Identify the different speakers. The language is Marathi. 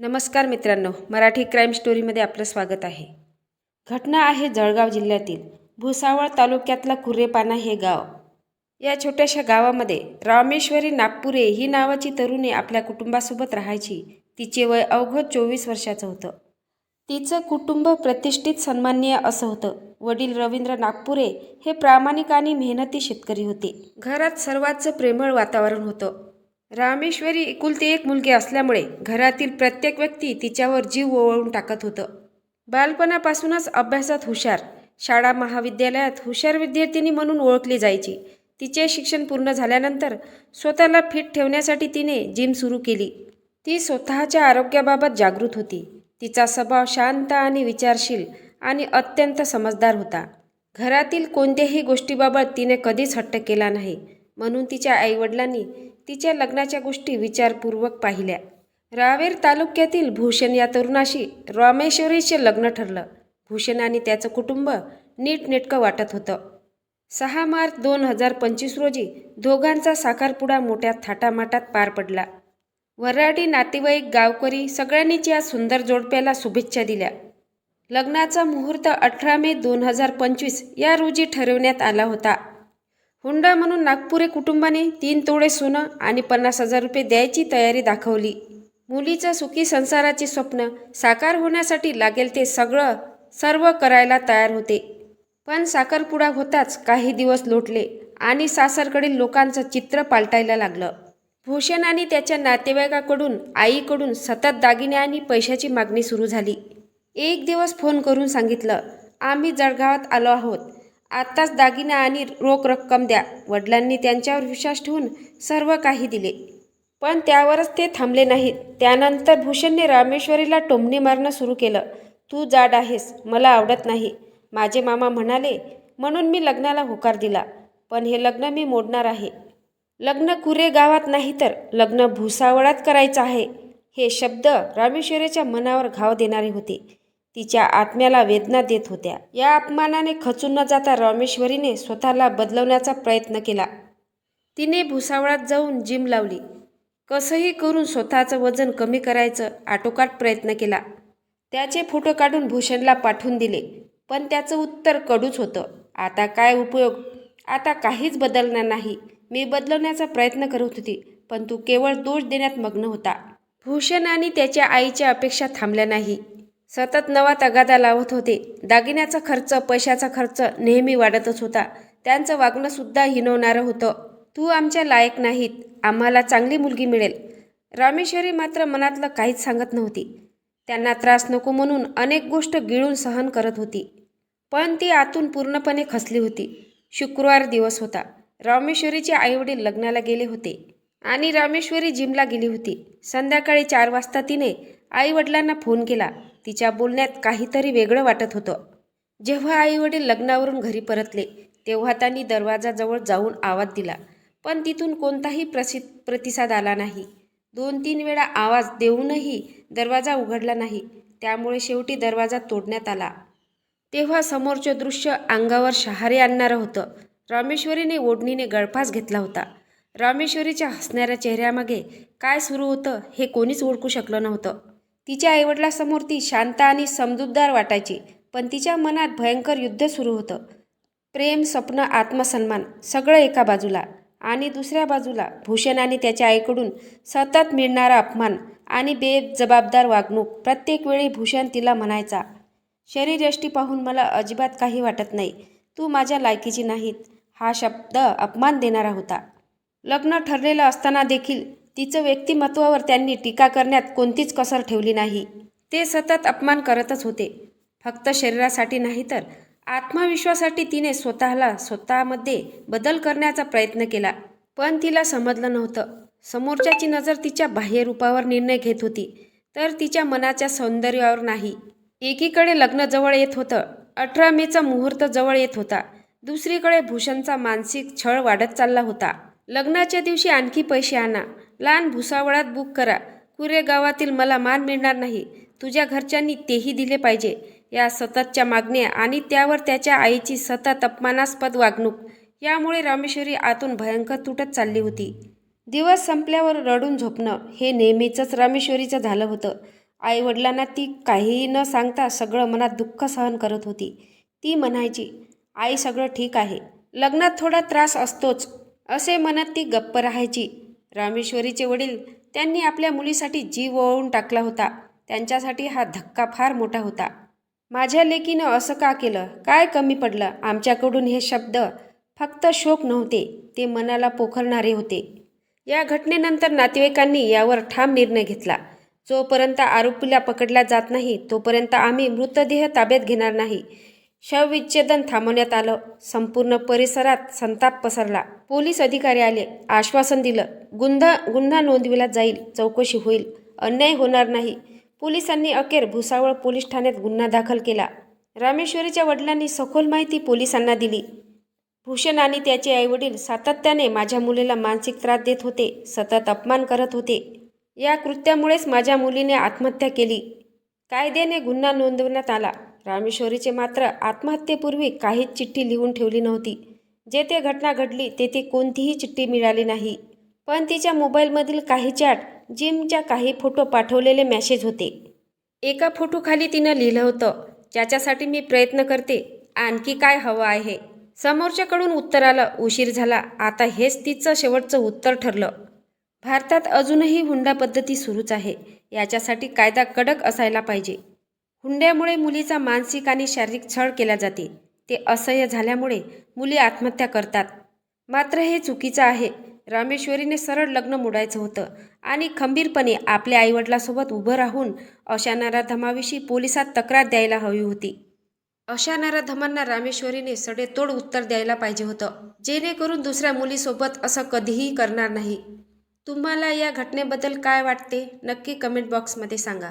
Speaker 1: नमस्कार मित्रांनो मराठी क्राईम स्टोरीमध्ये आपलं स्वागत आहे. घटना आहे जळगाव जिल्ह्यातील भुसावळ तालुक्यातला कुर्रेपाना हे गाव. या छोट्याशा गावामध्ये रामेश्वरी नागपुरे ही नावाची तरुणी आपल्या कुटुंबासोबत राहायची. तिचे वय अवघं चोवीस वर्षाचं होतं. तिचं कुटुंब प्रतिष्ठित सन्माननीय असं होतं. वडील रवींद्र नागपुरे हे प्रामाणिक आणि मेहनती शेतकरी होते. घरात सर्वांचं प्रेमळ वातावरण होतं. रामेश्वरी एकुलती एक मुलगी असल्यामुळे घरातील प्रत्येक व्यक्ती तिच्यावर जीव ओवळून टाकत होतं. बालपणापासूनच अभ्यासात हुशार शाळा महाविद्यालयात हुशार विद्यार्थिनी म्हणून ओळखली जायची. तिचे शिक्षण पूर्ण झाल्यानंतर स्वतःला फिट ठेवण्यासाठी तिने जिम सुरू केली. ती स्वतःच्या आरोग्याबाबत जागृत होती. तिचा स्वभाव शांत आणि विचारशील आणि अत्यंत समजदार होता. घरातील कोणत्याही गोष्टीबाबत तिने कधीच हट्ट केला नाही. म्हणून तिच्या आईवडिलांनी तिच्या लग्नाच्या गोष्टी विचारपूर्वक पाहिल्या. रावेर तालुक्यातील भूषण या तरुणाशी रामेश्वरीचे लग्न ठरलं. भूषण आणि त्याचं कुटुंब नीटनेटकं वाटत होतं. सहा मार्च दोन हजार पंचवीस रोजी दोघांचा साखरपुडा मोठ्या थाटामाटात पार पडला. वऱ्हाडी नातेवाईक गावकरी सगळ्यांनीच या सुंदर जोडप्याला शुभेच्छा दिल्या. लग्नाचा मुहूर्त अठरा मे दोन हजार पंचवीस या रोजी ठरवण्यात आला होता. हुंडा म्हणून नागपुरे कुटुंबाने तीन तोडे सोनं आणि पन्नास हजार रुपये द्यायची तयारी दाखवली. मुलीचं सुखी संसाराचे स्वप्न साकार होण्यासाठी लागेल ते सगळं सर्व करायला तयार होते. पण साखरपुडा होताच काही दिवस लोटले आणि सासरकडील लोकांचं चित्र पालटायला लागलं. भूषण आणि त्याच्या नातेवाईकाकडून आईकडून सतत दागिने आणि पैशाची मागणी सुरू झाली. एक दिवस फोन करून सांगितलं आम्ही जळगावात आलो आहोत. आत्ताच दागिना आणि रोख रक्कम द्या. वडिलांनी त्यांच्यावर विश्वास ठेवून सर्व काही दिले. पण त्यावरच ते थांबले नाहीत. त्यानंतर भूषणने रामेश्वरीला टोमणे मारणं सुरू केलं. तू जाड आहेस. मला आवडत नाही. माझे मामा म्हणाले म्हणून मी लग्नाला होकार दिला. पण हे लग्न मी मोडणार आहे. लग्न कुरे गावात नाही तर लग्न भुसावळात करायचं आहे. हे शब्द रामेश्वरीच्या मनावर घाव देणारे होते. तिच्या आत्म्याला वेदना देत होत्या. या अपमानाने खचून न जाता रामेश्वरीने स्वतःला बदलवण्याचा प्रयत्न केला. तिने भुसावळात जाऊन जिम लावली. कसंही करून स्वतःचं वजन कमी करायचं आटोकाट प्रयत्न केला. त्याचे फोटो काढून भूषणला पाठवून दिले. पण त्याचं उत्तर कडूच होतं. आता काय उपयोग? आता काहीच बदलणार नाही. मी बदलवण्याचा प्रयत्न करत होती पण तू केवळ दोष देण्यात मग्न होता. भूषण आणि त्याच्या आईच्या अपेक्षा थांबल्या नाही. सतत नवा तगादा लावत होते. दागिन्याचा खर्च पैशाचा खर्च नेहमी वाढतच होता. त्यांचं वागणंसुद्धा हिनवणारं होतं. तू आमच्या लायक नाहीत. आम्हाला चांगली मुलगी मिळेल. रामेश्वरी मात्र मनातलं काहीच सांगत नव्हती. त्यांना त्रास नको म्हणून अनेक गोष्ट गिळून सहन करत होती. पण ती आतून पूर्णपणे खसली होती. शुक्रवार दिवस होता. रामेश्वरीचे आईवडील लग्नाला गेले होते. आणि रामेश्वरी जिमला गेली होती. संध्याकाळी चार वाजता तिने आईवडिलांना फोन केला. तिच्या बोलण्यात काहीतरी वेगळं वाटत होतं. जेव्हा आईवडील लग्नावरून घरी परतले तेव्हा त्यांनी दरवाजाजवळ जाऊन आवाज दिला. पण तिथून कोणताही प्रसि प्रतिसाद आला नाही. दोन तीन वेळा आवाज देऊनही दरवाजा उघडला नाही. त्यामुळे शेवटी दरवाजा तोडण्यात आला. तेव्हा समोरचे दृश्य अंगावर शहारे आणणारं होतं. रामेश्वरीने ओढणीने गळफास घेतला होता. रामेश्वरीच्या हसणाऱ्या चेहऱ्यामागे काय सुरू होतं हे कोणीच ओळखू शकलं नव्हतं. तिच्या आईवडिलासमोर ती शांत आणि समजूतदार वाटायची. पण तिच्या मनात भयंकर युद्ध सुरू होतं. प्रेम स्वप्न आत्मसन्मान सगळं एका बाजूला. आणि दुसऱ्या बाजूला भूषण आणि त्याच्या आईकडून सतत मिळणारा अपमान आणि बेजबाबदार वागणूक प्रत्येक वेळी भूषण तिला म्हणायचा शरीरयष्टी पाहून मला अजिबात काही वाटत नाही. तू माझ्या लायकीची नाहीत. हा शब्द अपमान देणारा होता. लग्न ठरलेलं असताना देखील तिचं व्यक्तिमत्वावर त्यांनी टीका करण्यात कोणतीच कसर ठेवली नाही. ते सतत अपमान करतच होते. फक्त शरीरासाठी नाही तर आत्मविश्वासाठी तिने स्वतःला स्वतःमध्ये बदल करण्याचा प्रयत्न केला पण तिला समजलं नव्हतं. समोरच्याची नजर तिच्या बाह्यरूपावर निर्णय घेत होती तर तिच्या मनाच्या सौंदर्यावर नाही. एकीकडे लग्न जवळ येत होतं अठरा मेचा मुहूर्त जवळ येत होता. दुसरीकडे भूषणचा मानसिक छळ वाढत चालला होता. लग्नाच्या दिवशी आणखी पैसे आणा लहान भुसावळात बुक करा. कुरे गावातील मला मान मिळणार नाही. तुझ्या घरच्यांनी तेही दिले पाहिजे. या सततच्या मागण्या आणि त्यावर त्याच्या आईची सतत अपमानास्पद वागणूक. यामुळे रामेश्वरी आतून भयंकर तुटत चालली होती. दिवस संपल्यावर रडून झोपणं हे नेहमीचंच रामेश्वरीचं झालं होतं. आईवडिलांना ती काहीही न सांगता सगळं मनात दुःख सहन करत होती. ती म्हणायची आई सगळं ठीक आहे. लग्नात थोडा त्रास असतोच. असे म्हणत ती गप्प राहायची. रामेश्वरीचे वडील त्यांनी आपल्या मुलीसाठी जीव ओळून टाकला होता. त्यांच्यासाठी हा धक्का फार मोठा होता. माझ्या लेकीनं असं का केलं? काय कमी पडलं? आमच्याकडून हे शब्द फक्त शोक नव्हते ते मनाला पोखरणारे होते. या घटनेनंतर नातेवाईकांनी यावर ठाम निर्णय घेतला. जोपर्यंत आरोपीला पकडला जात नाही तोपर्यंत आम्ही मृतदेह ताब्यात घेणार नाही. शवविच्छेदन थांबवण्यात आलं. संपूर्ण परिसरात संताप पसरला. पोलीस अधिकारी आले. आश्वासन दिलं. गुन्हा गुन्हा नोंदविला जाईल. चौकशी होईल. अन्याय होणार नाही. पोलिसांनी अखेर भुसावळ पोलीस ठाण्यात गुन्हा दाखल केला. रामेश्वरीच्या वडिलांनी सखोल माहिती पोलिसांना दिली. भूषण आणि त्याचे आईवडील सातत्याने माझ्या मुलीला मानसिक त्रास देत होते. सतत अपमान करत होते. या कृत्यामुळेच माझ्या मुलीने आत्महत्या केली. कायद्याने गुन्हा नोंदवण्यात आला. रामेश्वरीचे मात्र आत्महत्येपूर्वी काहीच चिठ्ठी लिहून ठेवली नव्हती. जेथे घटना घडली तेथे कोणतीही चिठ्ठी मिळाली नाही. पण तिच्या मोबाईलमधील काही चॅट जिमच्या काही फोटो पाठवलेले मॅसेज होते. एका फोटोखाली तिनं लिहिलं होतं ज्याच्यासाठी मी प्रयत्न करते आणखी काय हवं आहे? समोरच्याकडून उत्तर आलं उशीर झाला आता हेच तिचं शेवटचं उत्तर ठरलं. भारतात अजूनही हुंडा पद्धती सुरूच आहे. याच्यासाठी कायदा कडक असायला पाहिजे. हुंड्यामुळे मुलीचा मानसिक आणि शारीरिक छळ केला जाते. ते असह्य झाल्यामुळे मुली आत्महत्या करतात. मात्र हे चुकीचं आहे. रामेश्वरीने सरळ लग्न मोडायचं होतं आणि खंबीरपणे आपल्या आईवडिलासोबत उभं राहून अशा नराधमाविषयी पोलिसात तक्रार द्यायला हवी होती. अशा नराधमांना रामेश्वरीने सडेतोड उत्तर द्यायला पाहिजे होतं. जेणेकरून दुसऱ्या मुलीसोबत असं कधीही करणार नाही. तुम्हाला या घटनेबद्दल काय वाटते? नक्की कमेंट बॉक्समध्ये सांगा.